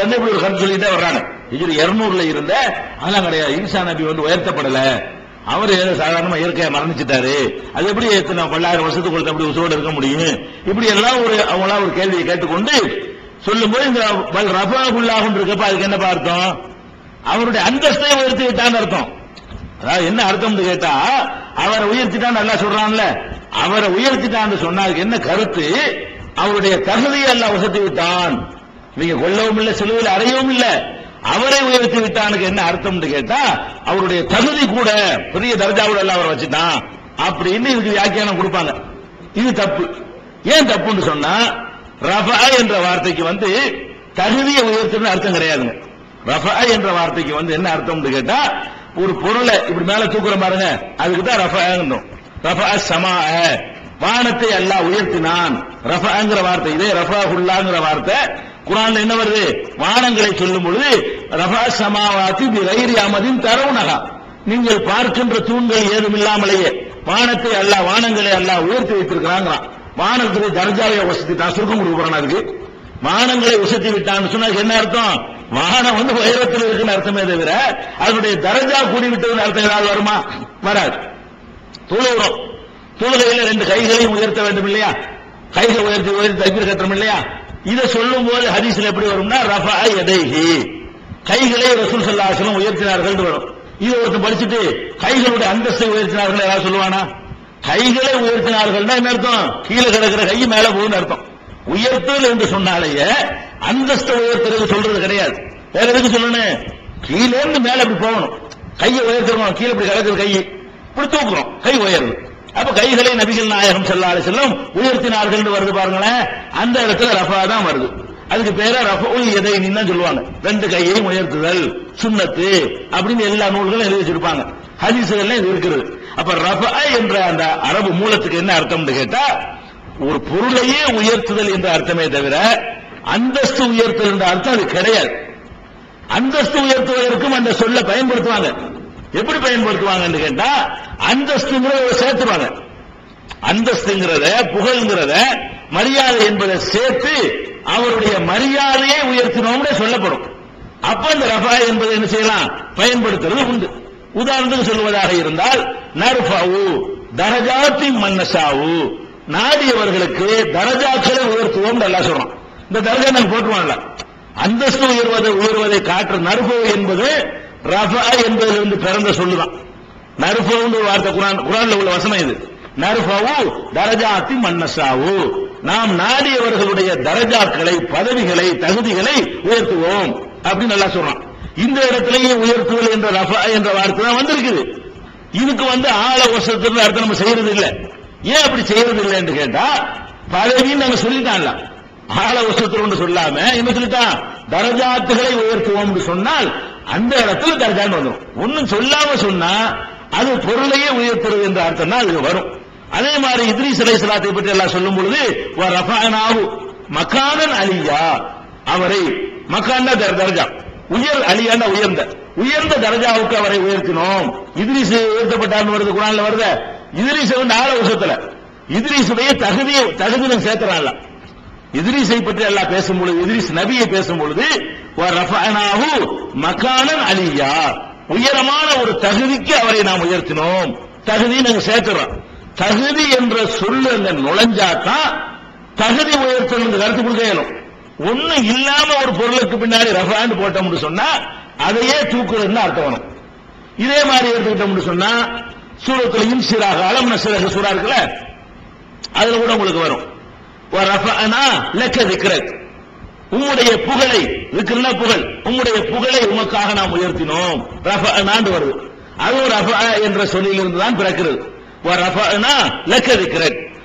நூறுல இருந்து இப்படி ஒரு கருத்து சொல்லிட்டே வர்றாங்க. ஹிஜ்ரி இருநூறுல இருந்த அதெல்லாம் கிடையாது. ஈசா நபி வந்து உயர்த்தப்படல. அவர் ஏதோ சாதாரணமா இயற்கையா மரணிச்சிட்டாரு. அது எப்படி எத்தனை பல்லாயிரம் வருஷத்துக்கு அப்படி உசோடு இருக்க முடியும்? இப்படி எல்லாம் ஒரு அவங்களா ஒரு கேள்வியை கேட்டுக்கொண்டு சொல்லும்போது இந்த பல் ரஃபாகுல்லாஹுன்னு இருக்கப்ப அதுக்கு என்ன அர்த்தம்? அவருடைய அந்தஸ்தை உயர்த்தி விட்டான்னு அர்த்தம். அதாவது என்ன அர்த்தம்னு கேட்டா அவரை உயர்த்திட்டான் நல்லா சொல்றான்ல. அவரை உயர்த்திட்டான்னு சொன்னா அதுக்கு என்ன கருத்து? அவருடைய தகுதியை எல்லாம் உசத்தி விட்டான் இவங்க கொல்லவும் இல்லை சிலுவையில் அறையவும் இல்லை. அவரை உயர்த்தி விட்டானுக்கு என்ன அர்த்தம்னு கேட்டா அவருடைய தகுதி கூட பெரிய தர்ஜாவோட எல்லாம் அவரை வச்சுட்டான் அப்படின்னு இதுக்கு வியாக்கியானம் கொடுப்பாங்க. இது தப்பு. ஏன் தப்புன்னு சொன்னா ரஃபா என்ற வார்த்தைக்கு வந்து தகுதியை உயர்த்துன்னு அர்த்தம் கிடையாதுங்க. ரஃபா என்ற வார்த்தைக்கு வந்து என்ன அர்த்தம்னு கேட்டா ஒரு பொருளை இப்படி மேல தூக்குற பாருங்க அதுக்கு தான் ரஃபாங்கணும் ரஃபா சமா வானத்தை அல்லாஹ் உயர்த்தினான். ரஃபாங்கிற வார்த்தை இதே ரஃபா ஹுல்லாங்கிற வார்த்தை குரான் என்ன வருது? வானங்களை சொல்லும் பொழுது ரபா சமாவாத்தி திரைரி அமதின் தரவுனகா. நீங்கள் பார்க்கின்ற தூண்கள் ஏதும் இல்லாமலேயே வானத்தை அல்ல வானங்களை அல்ல உயர்த்தி வைத்திருக்கிறாங்க வானத்துக்கு தர்ஜாவை வசதிட்டான் சுருக்கம் கொடுக்க அதுக்கு? வானங்களை உசத்தி விட்டான்னு சொன்னா என்ன அர்த்தம்? வானம் வந்து உயரத்தில் இருக்குன்னு அர்த்தமே தவிர அதனுடைய தரஜா கூடி விட்டதுன்னு அர்த்தம் ஏதாவது வருமா? வராது. தொழுகிறோம் தொழுகையில ரெண்டு கைகளையும் உயர்த்த வேண்டும் இல்லையா? கைகளை உயர்த்தி உயர்த்தி தைப்பீர் கட்டணும் இல்லையா? இதை சொல்லும் போது ஹதீஸ்ல எப்படி வரும்னா ரஃபா எதைஹி கைகளை ரசூல் ஸல்லல்லாஹு உயர்த்தினார்கள் வரும். இது ஒருத்தர் படிச்சுட்டு கைகளுடைய அந்தஸ்தை உயர்த்தினார்கள் யாராவது சொல்லுவானா? கைகளை உயர்த்தினார்கள்னா என்ன அர்த்தம்? கீழே கிடக்கிற கை மேல போகுதுன்னு அர்த்தம். உயர்த்தல் என்று சொன்னாலேயே அந்தஸ்தை உயர்த்துறது சொல்றது கிடையாது. வேற எதுக்கு சொல்லணும்? கீழே இருந்து மேல இப்படி போகணும். கையை உயர்த்தணும் கீழே இப்படி கிடக்குற கை. இப்படி தூக்குறோம். கை உயர்வு அப்ப கைகளை நபிகள் நாயகம் செல்லாத செல்லும் உயர்த்தினார்கள் வருது பாருங்களேன். அந்த இடத்துல ரஃபா தான் வருது. அதுக்கு பேர ரஃபுல் எதை தான் சொல்லுவாங்க. ரெண்டு கையையும் உயர்த்துதல் சுண்ணத்து அப்படின்னு எல்லா நூல்களும் எழுதி வச்சிருப்பாங்க. ஹதீசுகள்ல இது இருக்கிறது. அப்ப ரஃபா என்ற அந்த அரபு மூலத்துக்கு என்ன அர்த்தம்னு கேட்டா ஒரு பொருளையே உயர்த்துதல் என்ற அர்த்தமே தவிர அந்தஸ்து உயர்த்தல் என்ற அர்த்தம் அது கிடையாது. அந்தஸ்து உயர்த்துவதற்கும் அந்த சொல்ல பயன்படுத்துவாங்க. எப்படி பயன்படுத்துவாங்கன்னு கேட்டா அந்தஸ்துங்கிறத சேர்த்துவாங்க அந்தஸ்துங்கிறத புகழ்ங்கிறத மரியாதை என்பதை சேர்த்து அவருடைய மரியாதையை உயர்த்தினோம்னு சொல்லப்படும். அப்ப இந்த ரஃபா என்பதை என்ன செய்யலாம்? பயன்படுத்துறது உண்டு. உதாரணத்துக்கு சொல்வதாக இருந்தால் நர்ஃபாவு தரஜாத்தி மன்னசாவு. நாடியவர்களுக்கு தரஜாக்களை உயர்த்துவோம் நல்லா சொல்றோம். இந்த தரஜா நாங்க போட்டுருவான்ல அந்தஸ்து உயர்வதை உயர்வதை காட்டுற நர்ஃபு என்பது ரஃபா என்பதிலிருந்து பிறந்த சொல்லுதான். நருஃபவுன்னு ஒரு வார்த்தை குரான் குரான்ல உள்ள வசனம் இது. நர்ஃபவு தரஜாத்தி மன்னசாவு நாம் நாடியவர்களுடைய தரஜாக்களை பதவிகளை தகுதிகளை உயர்த்துவோம் அப்படின்னு நல்லா சொல்றான். இந்த இடத்திலேயே உயர்த்துதல் என்ற ரஃபா என்ற வார்த்தை தான் வந்திருக்குது. இதுக்கு வந்து ஆழ வசத்துல அர்த்தம் நம்ம செய்யறது இல்ல ஏன் அப்படி செய்யறது இல்லைன்னு கேட்டா பதவின்னு நாங்க சொல்லிட்டான்ல. ஆழ வசத்துல ஒன்று சொல்லாம என்ன சொல்லிட்டான்? தரஜாத்துகளை உயர்த்துவோம் சொன்னால் அந்த இடத்துல தரஜான்னு வந்துடும் ஒன்னும் சொல்லாம சொன்னா அது பொருளையே உயர்த்துறது என்ற அர்த்தம் தான் அது வரும். அதே மாதிரி இத்ரீஸ் அலைஹிஸ்ஸலாத்தை பற்றி எல்லாம் சொல்லும் பொழுது மக்கானன் அலியா. அவரை மக்கான தர்ஜா. உயர் அலியான உயர்ந்த. உயர்ந்த தர்ஜாவுக்கு அவரை உயர்த்தினோம். இத்ரிசு உயர்த்தப்பட்டார்னு வருது குரான்ல வருத. இத்ரிசு வந்து ஆள வருஷத்துல இத்ரிசுடைய தகுதியை தகுதியை சேர்க்கிறான்ல இத்ரிசை பற்றி எல்லாம் பேசும் பொழுது இத்ரீஸ் நபியை பேசும் பொழுது வ அலியா உயரமான ஒரு தகுதிக்கு அவரை நாம் உயர்த்தினோம். தகுதி நாங்க சேர்க்கிறோம். தகுதி என்ற சொல்லு அங்க நுழைஞ்சாதான் தகுதி உயர்த்தல் கருத்து கொடுக்க இயலும். ஒண்ணு இல்லாம ஒரு பொருளுக்கு பின்னாடி ரஃபான்னு போட்டோம்னு சொன்னா அதையே தூக்குறதுன்னு அர்த்தம் வரும். இதே மாதிரி எடுத்துக்கிட்டோம்னு சொன்னா சூரத்துலையும் சிறாக அலம் நசிரக சூறா இருக்குல்ல? அதுல கூட உங்களுக்கு வரும். வ ரஃபஅனா லக்க உம்முடைய புகழை விக்ரனா புகழ்? உம்முடைய புகழை உமக்காக நாம் உயர்த்தினோம். நாண்டு வருது. அதுவும் ரஃபா என்ற சொல்லிலிருந்து தான் பிறக்கிறது. வ ரஃபஅனா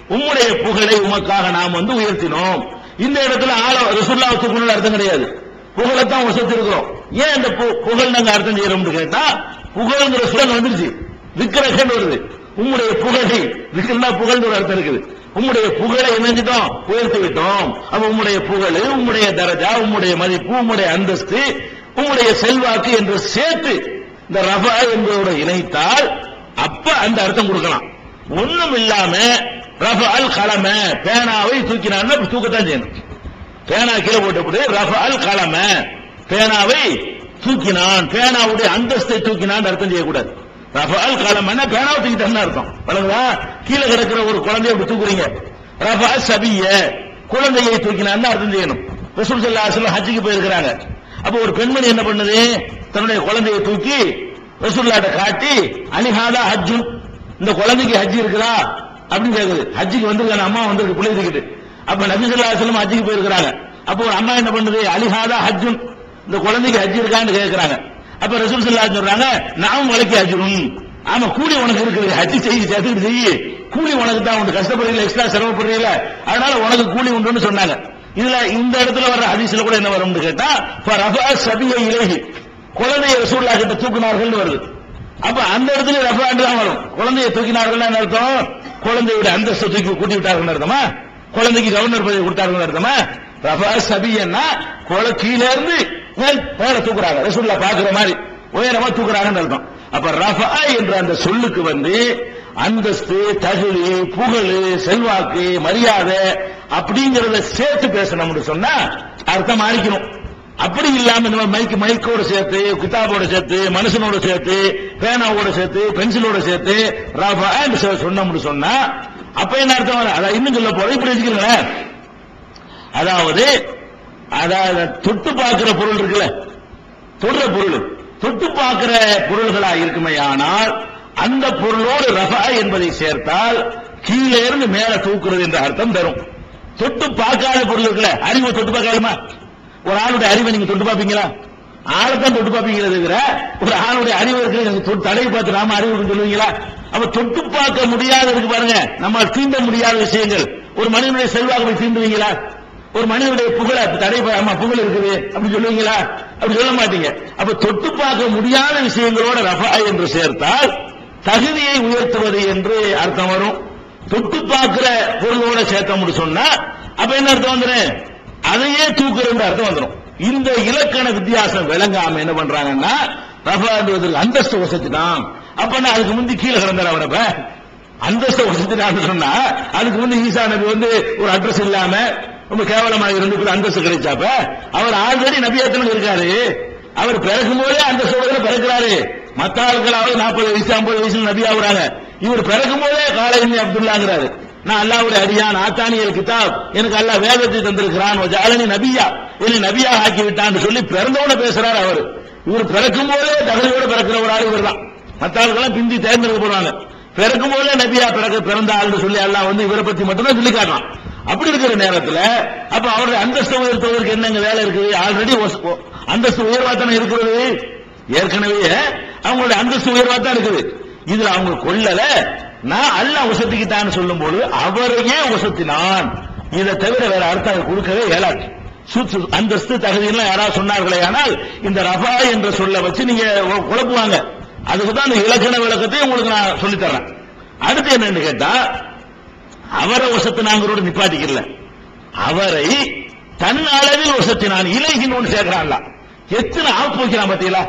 உம்முடைய புகழை உமக்காக நாம் வந்து உயர்த்தினோம். இந்த இடத்துல ஆள ரசுல்லாவுக்கு அர்த்தம் கிடையாது. புகழைத்தான் வசத்திருக்கிறோம் ஏன் அந்த பு- புகழ் நாங்க அர்த்தம் செய்யறோம்னு கேட்டா புகழ்ங்கிற சுழல் வந்துருச்சு. விக்கிரகன் வருது. உம்முடைய புகழை விக்கிரனா புகழ்ந்து ஒரு அர்த்தம் இருக்குது. உம்முடைய புகழை இணைஞ்சிட்டோம் உயர்த்தி விட்டோம் அப்ப உம்முடைய புகழ் உம்முடைய தரஜா உம்முடைய மதிப்பு உம்முடைய அந்தஸ்து உம்முடைய செல்வாக்கு என்று சேர்த்து இந்த ரஃபா என்பதோட இணைத்தால் அப்ப அந்த அர்த்தம் கொடுக்கலாம். ஒண்ணும் இல்லாம ரஃபால் கலமை பேனாவை தூக்கினான்னு தூக்கத்தான் செய்யணும். பேனா கீழே போட்டபடி ரஃபால் கலமை பேனாவை தூக்கினான். பேனாவுடைய அந்தஸ்தை தூக்கினான் அர்த்தம் செய்யக்கூடாது. ரஃபால் காலம் என்ன பேனாவை தூக்கிட்டான்னு அர்த்தம் வழங்குதா கீழே கிடக்கிற ஒரு குழந்தைய அப்படி தூக்குறீங்க. ரஃபா சபிய குழந்தையை தூக்கினான்னு அர்த்தம் செய்யணும். ரசூல் சல்லா அலைஹி ஹஜ்ஜுக்கு போயிருக்கிறாங்க. அப்போ ஒரு பெண்மணி என்ன பண்ணுது? தன்னுடைய குழந்தையை தூக்கி ரசூல்லாட்ட காட்டி அலிஹாதா ஹஜ்ஜுன். இந்த குழந்தைக்கு ஹஜ் இருக்குதா? அப்படின்னு கேக்குது. ஹஜ்ஜுக்கு வந்திருக்காங்க அம்மா வந்திருக்கு பிள்ளை தூக்கிட்டு அப்ப நபி ஸல்லல்லாஹு ஹஜ்ஜுக்கு போயிருக்கிறாங்க. அப்போ ஒரு அம்மா என்ன பண்ணுது? அலிஹாதா ஹஜ்ஜுன். இந்த குழந்தைக்கு ஹஜ் இருக்கான்னு கேட்கிறாங்க அப்ப ரசூல் சல்லா சொல்றாங்க நாமும் வழக்கி அஜுரும் ஆமா கூலி உனக்கு இருக்குது ஹஜ்ஜி செய்ய சேர்த்துக்கிட்டு செய்ய கூலி உனக்கு தான் உண்டு கஷ்டப்படுறீங்களா எக்ஸ்ட்ரா சிரமப்படுறீங்களா அதனால உனக்கு கூலி உண்டுன்னு சொன்னாங்க. இதுல இந்த இடத்துல வர்ற ஹதீஸ்ல கூட என்ன வரும்னு கேட்டா ரஃபா சபிய இலகி குழந்தையை ரசூல்லா கிட்ட தூக்கினார்கள்னு வருது. அப்ப அந்த இடத்துல ரஃபாண்டு தான் வரும். குழந்தையை தூக்கினார்கள் என்ன அர்த்தம்? குழந்தையோட அந்தஸ்தை தூக்கி கூட்டி விட்டார்கள் அர்த்தமா? குழந்தைக்கு கவர்னர் பதவி கொடுத்தார்கள் அர்த்தமா? ரஃபா சபியன்னா குழ கீழே இருந்து மேல் மேல தூக்குறாங்க. ரசூல்லா பாக்குற மாதிரி உயரமா தூக்குறாங்கன்னு அர்த்தம். அப்ப ரஃபா என்ற அந்த சொல்லுக்கு வந்து அந்தஸ்து தகுதி புகழ் செல்வாக்கு மரியாதை அப்படிங்கறத சேர்த்து பேசணும்னு சொன்னா அர்த்தம் மாறிக்கணும். அப்படி இல்லாம நம்ம மைக் மைக்கோட சேர்த்து கிதாபோட சேர்த்து மனுஷனோட சேர்த்து பேனாவோட சேர்த்து பென்சிலோட சேர்த்து ரஃபா சொன்னோம்னு சொன்னா அப்ப என்ன அர்த்தம்? வரும்? அதான் இன்னும் சொல்ல போறோம் இப்படி வச்சுக்கிறேன் அதாவது அதாவது தொட்டு பார்க்கிற பொருள் இருக்குல்ல. தொடுற பொருள். தொட்டு பார்க்கிற பொருள்களா இருக்குமே ஆனால் அந்த பொருளோடு ரஃபா என்பதை சேர்த்தால் கீழே இருந்து மேல தூக்குறது என்ற அர்த்தம் தரும் தொட்டு பார்க்காத பொருள் இருக்குல்ல. அறிவை தொட்டு பார்க்கலாமா? ஒரு ஆளுடைய அறிவை நீங்க தொட்டு பார்ப்பீங்களா? ஆளைத்தான் தொட்டு பார்ப்பீங்களே தவிர ஒரு ஆளுடைய அறிவு இருக்கு நீங்க தடவை பார்த்து நாம அறிவு சொல்லுவீங்களா? அப்ப தொட்டு பார்க்க முடியாத இருக்கு பாருங்க நம்ம தீண்ட முடியாத விஷயங்கள். ஒரு மனிதனுடைய செல்வாக்கு போய் தீண்டுவீங்களா? ஒரு மனிதனுடைய புகழ தடை ஆமா புகழ் இருக்குது அப்படி சொல்லுவீங்களா? அப்படி சொல்ல மாட்டீங்க. அப்ப தொட்டு பார்க்க முடியாத விஷயங்களோட ரஃபா என்று சேர்த்தால் தகுதியை உயர்த்துவது என்று அர்த்தம் வரும். தொட்டு பார்க்கிற பொருளோட சேர்த்தோம்னு சொன்னா அப்ப என்ன அர்த்தம் வந்துடும் அதையே தூக்குறது அர்த்தம் வந்துடும் இந்த இலக்கண வித்தியாசம் விளங்காம என்ன பண்றாங்கன்னா ரஃபா என்பதற்கு அந்தஸ்து வசதிதான். அப்பன்னா அதுக்கு முந்தி கீழே கிடந்தார் அவரப்ப அந்தஸ்து வசதிதான் சொன்னா அதுக்கு முந்தி ஈசா நபி வந்து ஒரு அட்ரஸ் இல்லாம ரொம்ப கேவலமாக இருந்து அந்தஸ்து கிடைச்சாப்ப? அவர் ஆல்ரெடி நபியாத்தனம் இருக்காரு. அவர் பிறக்கும் போதே அந்த சோதனை பிறக்கிறாரு. மத்த ஆட்களாவது நாற்பது வயசு ஐம்பது வயசுல நபி ஆகுறாங்க. இவர் பிறக்கும் போதே காலையில் அப்துல்லாங்கிறாரு. நான் அல்லாவுடைய அடியான் ஆத்தானியல் கிதாப். எனக்கு அல்லா வேதத்தை தந்திருக்கிறான். ஜாலனி நபியா. என்னை நபியா ஆக்கி விட்டான்னு சொல்லி பிறந்தவன பேசுறாரு அவர். இவர் பிறக்கும் போதே தகவலோட பிறக்கிற ஒரு ஆள் இவர் தான் மத்த ஆளுக்கெல்லாம் பிந்தி தேர்ந்தெடுக்கப்படுவாங்க பிறக்கும் போதே நபியா பிறக்க பிறந்த ஆள்னு சொல்லி எல்லாம் வந்து இவரை பத்தி மட்டும்தான் சொல்லி காட்டலாம் அப்படி இருக்கிற நேரத்தில் அப்ப அவருடைய அந்தஸ்து உயர்த்துவதற்கு என்னங்க வேலை இருக்குது? ஆல்ரெடி அந்தஸ்து உயர்வா தானே இருக்கிறது? ஏற்கனவே அவங்களுடைய அந்தஸ்து உயர்வா தான் இருக்குது. இதுல அவங்க கொல்லல. நான் அல்லாஹ் உசத்திக்கிட்டான்னு சொல்லும் போது அவரையே உசத்தினான். இதை தவிர வேற அர்த்தம் கொடுக்கவே இயலாது. சுத்து அந்தஸ்து தகுதியெல்லாம் யாராவது சொன்னார்களே ஆனால் இந்த ரஃபா என்ற சொல்ல வச்சு நீங்க குழப்புவாங்க. அதுக்கு தான் இந்த இலக்கண விளக்கத்தை உங்களுக்கு நான் சொல்லித் தர்றேன் அடுத்து என்னன்னு கேட்டா அவரை வசத்தினாங்கிறோட நிப்பாட்டிக்கல. அவரை தன் அளவில் வசத்தினான் இலகின் ஒன்று சேர்க்கிறான்ல எத்தனை ஆப்பு வைக்கிறான் பாத்தீங்களா?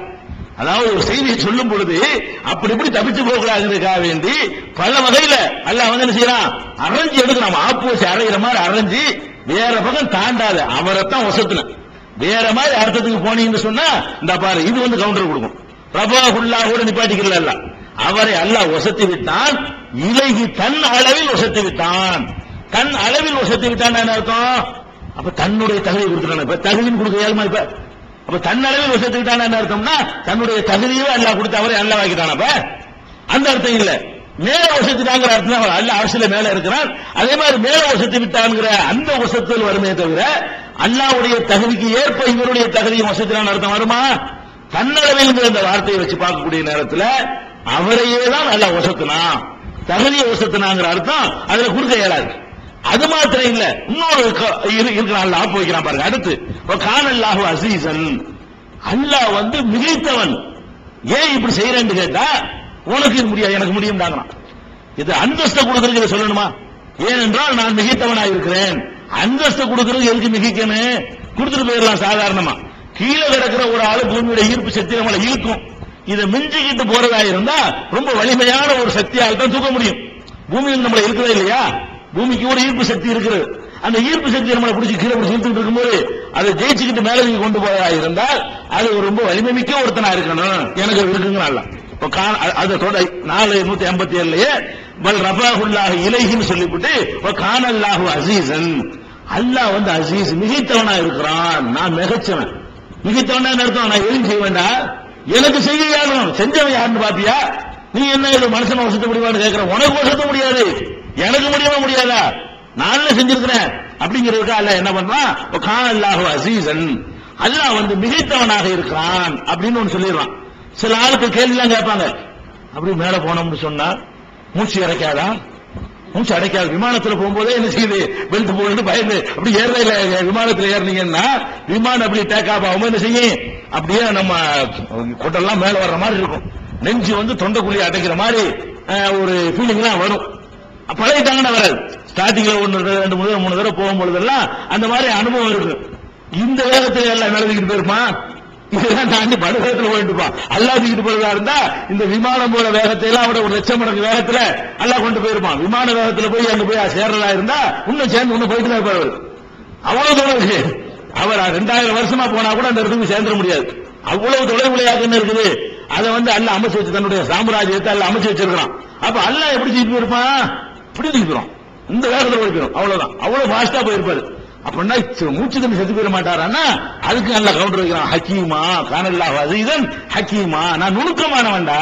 அதாவது ஒரு செய்தியை சொல்லும் பொழுது அப்படி இப்படி தப்பிச்சு போகக்கூடாதுக்காக வேண்டி பல வகையில அல்ல வந்து என்ன செய்யறான்? அரைஞ்சு எடுக்கிறான் ஆப்பு வச்சு அரைகிற மாதிரி அரைஞ்சு வேற பக்கம் தாண்டாத அவரைத்தான் வசத்தின வேற மாதிரி அர்த்தத்துக்கு போனீங்கன்னு சொன்னா இந்த பாரு இது வந்து கவுண்டர் கொடுக்கும். பிரபா ஃபுல்லா கூட நிப்பாட்டிக்கல அவரை அல்லாஹ் வசத்தி விட்டான் இலகி தன் அளவில் வசத்தி விட்டான் தன் அளவில் வசத்தி விட்டான் என்ன அர்த்தம்? அப்ப தன்னுடைய தகுதியை கொடுத்துட்டான். இப்ப தகுதின்னு கொடுக்க ஏழுமா இப்ப? அப்ப தன் அளவில் வசத்தி விட்டான் என்ன அர்த்தம்னா தன்னுடைய தகுதியை அல்லாஹ் கொடுத்து அவரை அல்லாஹ் வாக்கிட்டான் அப்ப? அந்த அர்த்தம் இல்ல. மேல வசத்துட்டாங்கிற அர்த்தம் அல்ல அரசியல மேல இருக்கிறான். அதே மாதிரி மேல வசத்தி விட்டான்ங்கிற அந்த வசத்தில் வருமே தவிர அல்லாவுடைய தகுதிக்கு ஏற்ப இவருடைய தகுதியும் வசத்தினான் அர்த்தம் வருமா? தன்னளவில் இந்த வார்த்தையை வச்சு பார்க்கக்கூடிய நேரத்துல அவரையே தான் நல்லா ஒசத்துனா தகுதியை ஒசத்துனாங்கிற அர்த்தம் அதுல கொடுக்க இயலாது அது மாத்திரம் இல்ல இன்னொரு இரு- இருக்கிற அல்ல ஆப்பு வைக்கிறான் பாருங்க. அடுத்து கானல்லாஹு அசீசன். அல்லாஹ் வந்து மிகைத்தவன். ஏன் இப்படி செய்யறேன்னு கேட்டா உனக்கு இது முடியாது எனக்கு முடியும் தாங்கலாம் இது அந்தஸ்தை கொடுக்கறதுக்கு இதை சொல்லணுமா? ஏனென்றால் நான் மிகைத்தவனாக இருக்கிறேன். அந்தஸ்தை கொடுக்கறதுக்கு எதுக்கு மிகைக்கணும்? கொடுத்துட்டு போயிடலாம் சாதாரணமா. கீழே கிடக்கிற ஒரு ஆளு பூமியோட ஈர்ப்பு சக்தி நம்மளை இழுக்கும். இதை மிஞ்சிக்கிட்டு போறதா இருந்தா ரொம்ப வலிமையான ஒரு சக்தியால் தான் தூக்க முடியும். பூமியில் நம்மள இருக்குதா இல்லையா? பூமிக்கு ஒரு ஈர்ப்பு சக்தி இருக்கிறது. அந்த ஈர்ப்பு சக்தி நம்மளை பிடிச்சி கீழே பிடிச்சி இழுத்துட்டு இருக்கும்போது அதை ஜெயிச்சுக்கிட்டு மேலே நீங்க கொண்டு போவதா இருந்தால் அது ஒரு ரொம்ப வலிமை மிக்க ஒருத்தனா இருக்கணும். எனக்கு அது இருக்குங்க அல்ல இப்ப அதை தொட நாலு நூத்தி ஐம்பத்தி ஏழுலயே பல் ரபாஹுல்லாஹ் இலைஹின்னு சொல்லிவிட்டு இப்ப கானல்லாஹு அசீசன் அல்லாஹ் வந்து அசீஸ் மிகைத்தவனா இருக்கிறான். நான் மிகச்சவன். மிகைத்தவனா அர்த்தம்? நான் எதுவும் செய்வேண்டா எனக்கு செய்ய செஞ்சவன் யாருன்னு பாத்தியா? நீ என்ன இது மனுஷன் வசத்த முடியுமான்னு கேட்கிற உனக்கு வசத்த முடியாது. எனக்கு முடியுமா முடியாதா? நான் செஞ்சிருக்கிறேன்? அப்படிங்கிறதுக்கு அல்ல என்ன பண்றான்? கான் அல்லாஹு அசீசன். அல்லாஹ் வந்து மிகைத்தவனாக இருக்கான் அப்படின்னு ஒன்று சொல்லிடுறான். சில ஆளுக்கு கேள்விலாம் கேட்பாங்க. அப்படி மேல போனோம்னு சொன்னா மூச்சு இறக்காதான் மூச்சு அடைக்காது. விமானத்துல போகும்போதே என்ன செய்யுது? பெல்ட் போட்டு பயந்து அப்படி ஏறல இல்லை. விமானத்துல ஏறினீங்கன்னா விமானம் அப்படி டேக் ஆஃப் ஆகும் என்ன செய்யும்? அப்படியே நம்ம கொட்டெல்லாம் மேல வர்ற மாதிரி இருக்கும். நெஞ்சு வந்து தொண்டைக்குழி அடைக்கிற மாதிரி ஒரு ஃபீலிங்லாம் வரும். பழகிட்டாங்கன்னா வராது. ஸ்டார்டிங்ல ஒன்று ரெண்டு மூணு தடவை, மூணு தடவை போகும்பொழுதெல்லாம் அந்த மாதிரி அனுபவம் இருக்கு. இந்த வேகத்துல எல்லாம் நடந்துக்கிட்டு போயிருப்பான் இதெல்லாம் தாண்டி படுகத்தில் போயிட்டு இருப்பான். அல்லா தூக்கிட்டு போறதா இருந்தா இந்த விமானம் போற வேகத்தை எல்லாம் அவட ஒரு லட்சம் மடங்கு வேகத்துல அல்லாஹ் கொண்டு போயிருப்பான். விமான வேகத்துல போய் அங்க போய் சேர்றதா இருந்தா இன்னும் சேர்ந்து இன்னும் போயிட்டு தான் இருப்பார். அவர். அவ்வளவு தூரம் அவர் ரெண்டாயிரம் வருஷமா போனா கூட அந்த இடத்துக்கு சேர்ந்துட முடியாது. அவ்வளவு தொலைவுலையாக என்ன இருக்குது? அதை வந்து அல்ல அமைச்சு வச்சு தன்னுடைய சாம்ராஜ்யத்தை அல்ல அமைச்சு வச்சிருக்கான் அப்ப அல்ல எப்படி தூக்கி போயிருப்பான் இப்படி தூக்கி இந்த வேகத்துல போயிருக்கிறோம் அவ்வளவுதான். அவ்வளவு பாஸ்டா போயிருப்பாரு. அப்படின்னா மூச்சு தண்ணி செத்து போயிட மாட்டாரான்னா அதுக்கு நல்ல கவுண்டர் வைக்கிறான். ஹக்கீமா கானல்லா இதன் ஹக்கீமா நான் நுணுக்கமானவன்டா.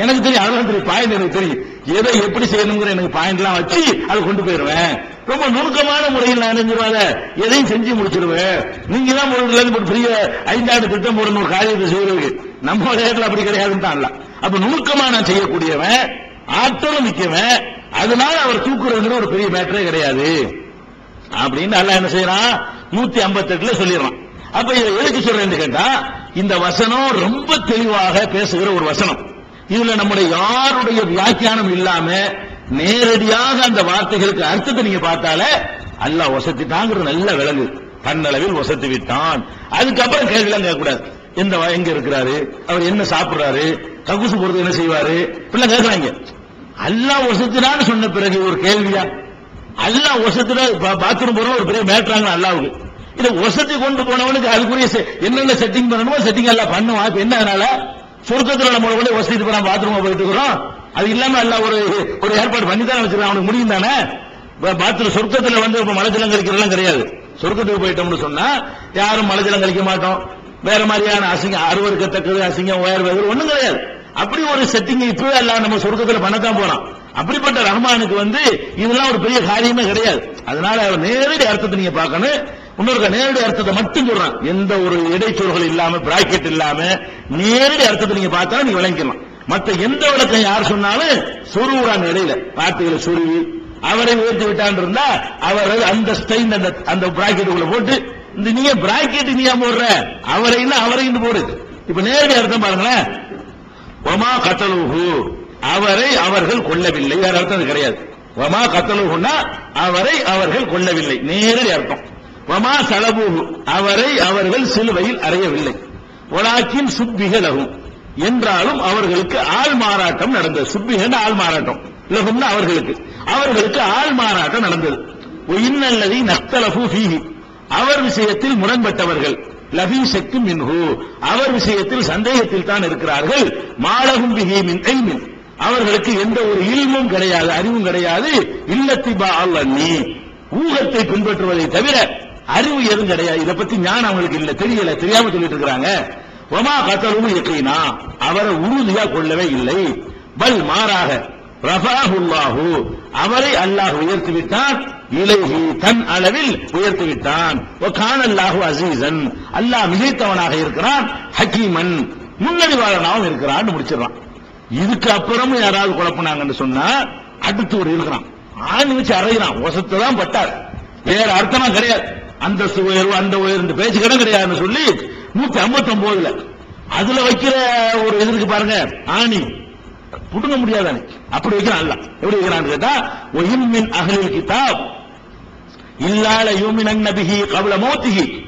எனக்கு தெரியும் அதெல்லாம் தெரியும். பாயிண்ட் எனக்கு தெரியும். எதை எப்படி செய்யணுங்கிற எனக்கு பாயிண்ட்லாம் வச்சு அதை கொண்டு போயிருவேன் ரொம்ப நுணுக்கமான முறையில் நான் நினைஞ்சிருவாத எதையும் செஞ்சு முடிச்சிருவேன். நீங்க தான் ஒரு ஒரு பெரிய ஐந்தாண்டு திட்டம் போடணும் ஒரு காரியத்தை செய்யறதுக்கு. நம்ம நேரத்தில் அப்படி கிடையாதுன்னு தான் இல்ல அப்ப நுணுக்கமா நான் செய்யக்கூடியவன் ஆற்றலும் மிக்கவன். அதனால அவர் தூக்குறதுங்கிற ஒரு பெரிய மேட்டரே கிடையாது. அப்படின்னு அல்ல என்ன செய்யறான்? நூத்தி ஐம்பத்தி எட்டுல சொல்லிடுறான். அப்ப இதை எதுக்கு சொல்றேன்னு கேட்டா இந்த வசனம் ரொம்ப தெளிவாக பேசுகிற ஒரு வசனம். இதுல நம்முடைய யாருடைய வியாக்கியானம் இல்லாம நேரடியாக அந்த வார்த்தைகளுக்கு அர்த்தத்தை நீங்க பார்த்தாலே அல்லாஹ் வசத்திட்டாங்கிறது நல்ல விலகு தன்னளவில் வசத்து விட்டான். அதுக்கப்புறம் கேள்விலாம் கேட்கக்கூடாது. எந்த எங்க இருக்கிறாரு? அவர் என்ன சாப்பிடுறாரு? ககுசு போறது என்ன செய்வாரு? இப்படிலாம் கேட்கறாங்க. அல்லாஹ் வசத்தினான்னு சொன்ன பிறகு ஒரு கேள்வியா? அல்லா வசத்துல பாத்ரூம் போற ஒரு பெரிய மேட்ராங்க அல்லாவுக்கு. இதை வசதி கொண்டு போனவனுக்கு அதுக்குரிய செ- என்னென்ன செட்டிங் பண்ணணுமோ செட்டிங் எல்லாம் பண்ணுவான். இப்ப என்ன அதனால? சொர்க்கத்துல நம்ம கூட வசதி போறோம் பாத்ரூம் போயிட்டு இருக்கிறோம். அது இல்லாம எல்லாம் ஒரு ஒரு ஏற்பாடு பண்ணி தான் வச்சிருக்கான். அவனுக்கு முடியும் தானே? பாத்ரூம் சொர்க்கத்துல வந்து இப்ப மலஜலம் கழிக்கிறதெல்லாம் கிடையாது. சொர்க்கத்துக்கு போயிட்டோம்னு சொன்னா யாரும் மலஜலம் கழிக்க மாட்டோம். வேற மாதிரியான அசிங்கம் அருவருக்கத்தக்கது அசிங்கம் உயர்வு ஒன்றும் கிடையாது. அப்படி ஒரு செட்டிங் இப்பவே எல்லாம் நம்ம சொர்க்கத்துல பண்ணத்தான் போறோம் அப்படிப்பட்ட ரஹ்மானுக்கு வந்து இதெல்லாம் ஒரு பெரிய காரியமே கிடையாது. அதனால அவர் நேரடி அர்த்தத்தை நீங்க பார்க்கணும். இன்னொரு நேரடி அர்த்தத்தை மட்டும் சொல்றான். எந்த ஒரு இடைச்சொல்கள் இல்லாம பிராக்கெட் இல்லாம நேரடி அர்த்தத்தை நீங்க பார்த்தா நீங்க விளங்கிக்கலாம் மற்ற எந்த விளக்கம் யார் சொன்னாலும் சொருவுறான் இடையில. வார்த்தைகளை சொருவி அவரை உயர்த்தி விட்டான் இருந்தா அவர் அந்த ஸ்டைன் அந்த அந்த பிராக்கெட்டுக்குள்ள போட்டு இந்த நீங்க பிராக்கெட் நீ ஏன் போடுற? அவரை இல்ல அவரைன்னு போடு. இப்ப நேரடி அர்த்தம் பாருங்களேன். ஒமா கத்தலுஹு அவரை அவர்கள் கொல்லவில்லை. வேற அர்த்தம் அது கிடையாது. வமா கத்தலுகுன்னா அவரை அவர்கள் கொல்லவில்லை. நேரடி அர்த்தம். வமா சலபு அவரை அவர்கள் சிலுவையில் அறையவில்லை. ஒலாக்கின் சுப்பிகலகும் என்றாலும் அவர்களுக்கு ஆள் மாறாட்டம் நடந்தது. சுப்பிகன் ஆள் மாறாட்டம். லகும்னா அவர்களுக்கு. அவர்களுக்கு ஆள் மாறாட்டம் நடந்தது. இன்னல்லதி நக்தலகு ஃபீஹி அவர் விஷயத்தில் முரண்பட்டவர்கள். லபி சக்தி மின்ஹு அவர் விஷயத்தில் சந்தேகத்தில் தான் இருக்கிறார்கள். மாலகும் பிஹி மின் ஐமின். அவர்களுக்கு எந்த ஒரு இல்மும் கிடையாது அறிவும் கிடையாது. இல்லத்திபா நீ. ஊகத்தை பின்பற்றுவதை தவிர அறிவு எதுவும் கிடையாது. இதை பத்தி ஞானம் அவங்களுக்கு இல்ல. தெரியல. தெரியாம சொல்லிட்டு இருக்கிறாங்க. ஒமா கத்தலும் யக்கீனா அவரை உறுதியா கொள்ளவே இல்லை. பல் மாறாக ரஃபாஹுல்லாஹு. அவரை அல்லாஹ் உயர்த்தி விட்டான் தன் அளவில் உயர்த்தி விட்டான் அல்லாஹு அசீசன் அல்லாஹ் மிகைத்தவனாக இருக்கிறான். ஹக்கீமன் முன்னறிவாளனாகவும் இருக்கிறான். முடிச்சிடறான். இதுக்கு அப்புறமும் யாராவது குழப்பினாங்கன்னு சொன்னா அடுத்து ஒரு இருக்கிறான் ஆணி வச்சு அறையிறான். ஒசத்தை தான் பட்டார். வேற அர்த்தமா கிடையாது. அந்த உயர்வு அந்த உயர்வு பேச்சு கடன் கிடையாதுன்னு சொல்லி நூத்தி ஐம்பத்தி ஒன்பதுல அதுல வைக்கிற ஒரு இது இருக்கு பாருங்க ஆணி. புடுங்க முடியாதானே அப்படி வைக்கிறான் அல்ல. எப்படி வைக்கிறான்னு கேட்டா ஒயின் மின் அகலில் கிதாப் இல்லால யூமின் நபிஹி கவல மோத்திகி